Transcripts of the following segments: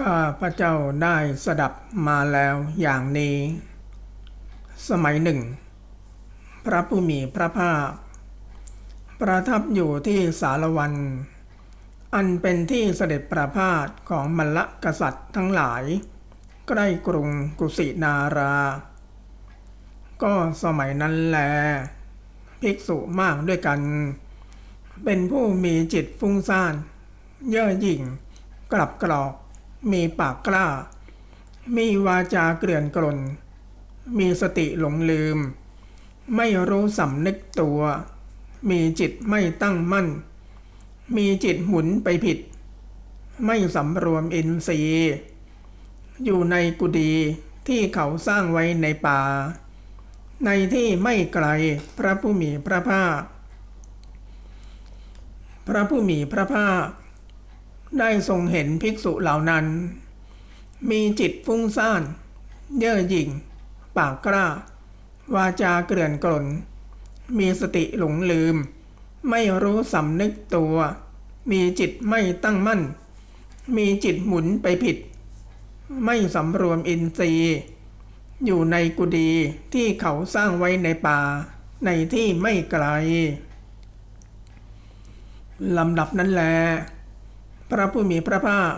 ข้าพระเจ้าได้สดับมาแล้วอย่างนี้ สมัยหนึ่ง พระผู้มีพระภาค ประทับอยู่ที่สารวัน อันเป็นที่เสด็จประพาสของมลกษัตริย์ทั้งหลาย ใกล้กรุงกุสินารา ก็สมัยนั้นแล ภิกษุมากด้วยกัน เป็นผู้มีจิตฟุ้งซ่าน เย่อหยิ่ง กลับกรอก มีปากกล้า มีวาจาเกลื่อนกลน มีสติหลงลืม ไม่รู้สำนึกตัว มีจิตไม่ตั้งมั่น มีจิตหมุนไปผิด ไม่สำรวมอินทรีย์ อยู่ในกุฏิที่เขาสร้างไว้ในป่า ในที่ไม่ไกลพระผู้มีพระภาค พระผู้มีพระภาค ได้ทรงเห็นภิกษุเหล่านั้น มีจิตฟุ้งซ่าน เย่อหยิ่ง ปากกล้า วาจาเกลื่อนกลน มีสติหลงลืม ไม่รู้สำนึกตัว มีจิตไม่ตั้งมั่น มีจิตหมุนไปผิด ไม่สำรวมอินทรีย์ อยู่ในกุฏิที่เขาสร้างไว้ในป่า ในที่ไม่ไกลลำดับนั้นแหละ พระผู้มีพระภาค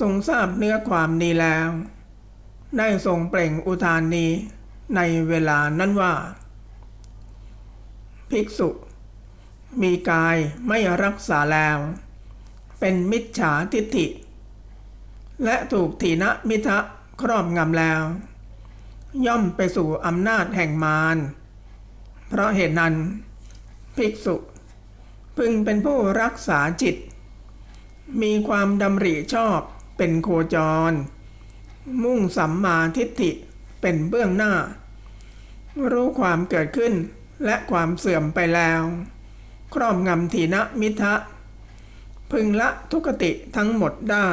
ทรงทราบเนื้อความนี้แล้ว ได้ทรงเปล่งอุทานนี้ในเวลานั้นว่า ภิกษุ มีกายไม่รักษาแล้ว เป็นมิจฉาทิฏฐิ และถูกถีนมิทะครอบงำแล้ว ย่อมไปสู่อำนาจแห่งมาร เพราะเหตุนั้น ภิกษุ พึงเป็นผู้รักษาจิต มีความดำริชอบเป็นโคจร มุ่งสัมมาทิฏฐิเป็นเบื้องหน้า รู้ความเกิดขึ้นและความเสื่อมไปแล้ว ครอบงำทีนะมิทะ พึงละทุกติทั้งหมดได้